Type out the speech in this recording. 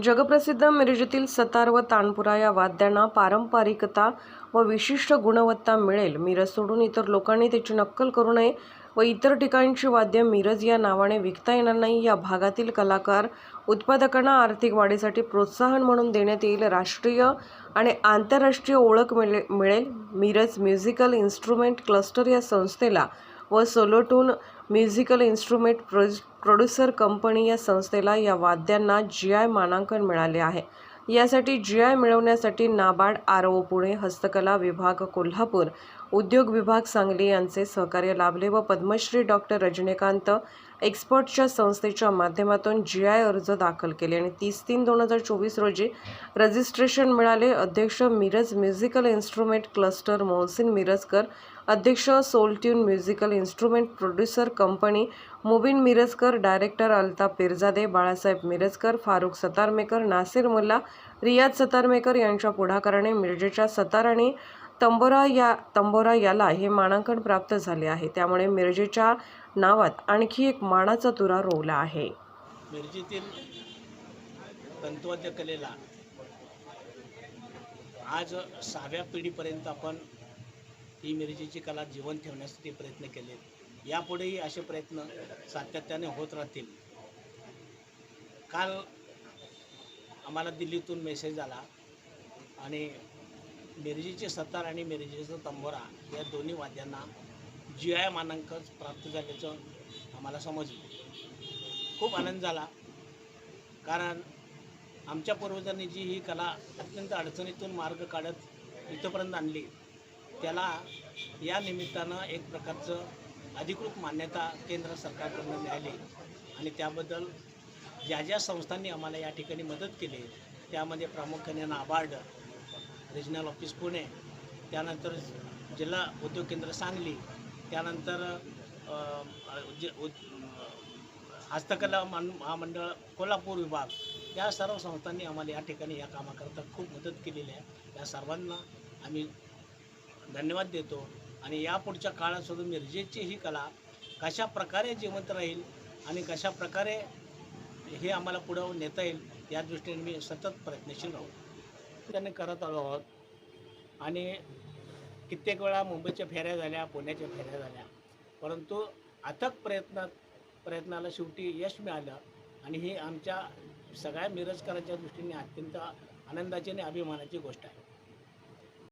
जगप्रसिद्ध मिरजेतील सतार व तानपुरा या वाद्यांना पारंपरिकता व विशिष्ट गुणवत्ता मिळेल. मिरज सोडून इतर लोकांनी त्याची नक्कल करू नये व इतर ठिकाणची वाद्य मिरज या नावाने विकता येणार नाही. या भागातील कलाकार उत्पादकांना आर्थिक वाढीसाठी प्रोत्साहन म्हणून देण्यात येईल. राष्ट्रीय आणि आंतरराष्ट्रीय ओळख मिळे मिळेल. मिरज म्युझिकल इन्स्ट्रुमेंट क्लस्टर या संस्थेला व सोलोटून म्युझिकल इन्स्ट्रुमेंट प्रोज प्रोड्युसर कंपनी या संस्थेला या वाद्यांना जी आय मानांकन मिळाले आहे. यासाठी जी आय मिळवण्यासाठी नाबार्ड आर ओ पुणे हस्तकला विभाग कोल्हापूर उद्योग विभाग सांगली यांचे सहकार्य लाभले व पद्मश्री डॉक्टर रजनीकांत एक्सपर्टच्या संस्थेच्या माध्यमातून जी आय अर्ज दाखल केले आणि तीस तीन दोन हजार चोवीस रोजी रजिस्ट्रेशन मिळाले. अध्यक्ष Miraj musical instrument cluster Mohsin Mirajkar अध्यक्ष सोलट्यून musical instrument producer company Mubin Mirajkar director अल्ता Pirzade Balasaheb Mirajkar Farooq Satarmaker Nasir Mulla Riyaz Satarmaker यांच्या पुढाकाराने मिरजेच्या सतार आणि तंबोरा या तंबोरा याला हे मानांकन प्राप्त झाले आहे. त्यामुळे मिरजेच्या नावात आणखी एक मानाचा तुरा रोवला आहे. मिरजेतील तंतुवाद्य कलेला आज सहाव्या पिढीपर्यंत आपण ही मिरजेची कला जिवंत ठेवण्यासाठी प्रयत्न केले. यापुढेही असे प्रयत्न सातत्याने होत राहतील. काल आम्हाला दिल्लीतून मेसेज आला आणि मिरजेचे सतार आणि मिरजेचं तंबोरा या दोन्ही वाद्यांना जी आय मानांकच प्राप्त झाल्याचं आम्हाला समजलं. खूप आनंद झाला. कारण आमच्या पूर्वजांनी जी ही कला अत्यंत अडचणीतून मार्ग काढत इथंपर्यंत आणली त्याला या निमित्तानं एक प्रकारचं अधिकृत मान्यता केंद्र सरकारकडून मिळाली आणि त्याबद्दल ज्या ज्या संस्थांनी आम्हाला या ठिकाणी मदत केली त्यामध्ये प्रामुख्याने नाबार्ड रिजनल ऑफिस पुणे. त्यानंतर जिल्हा उद्योग केंद्र सांगली. त्यानंतर जे उद- हस्तकला मान महामंडळ कोल्हापूर विभाग. या सर्व संस्थांनी आम्हाला या ठिकाणी या कामाकरता खूप मदत केलेली आहे. या सर्वांना आम्ही धन्यवाद देतो. आणि यापुढच्या काळात सुद्धा मिरजेची ही कला कशा प्रकारे जिवंत राहील आणि कशा प्रकारे हे आम्हाला पुढं नेता येईल या दृष्टीने मी सतत प्रयत्नशील राहू. त्यांनी करत आलो आहोत. आणि कित्येक वेळा मुंबईच्या फेऱ्या झाल्या पुण्याच्या फेऱ्या झाल्या. परंतु अथक प्रयत्नात प्रयत्नाला शेवटी यश मिळालं. आणि ही आमच्या सगळ्या मिरजकरांच्या दृष्टीने अत्यंत आनंदाची आणि अभिमानाची गोष्ट आहे.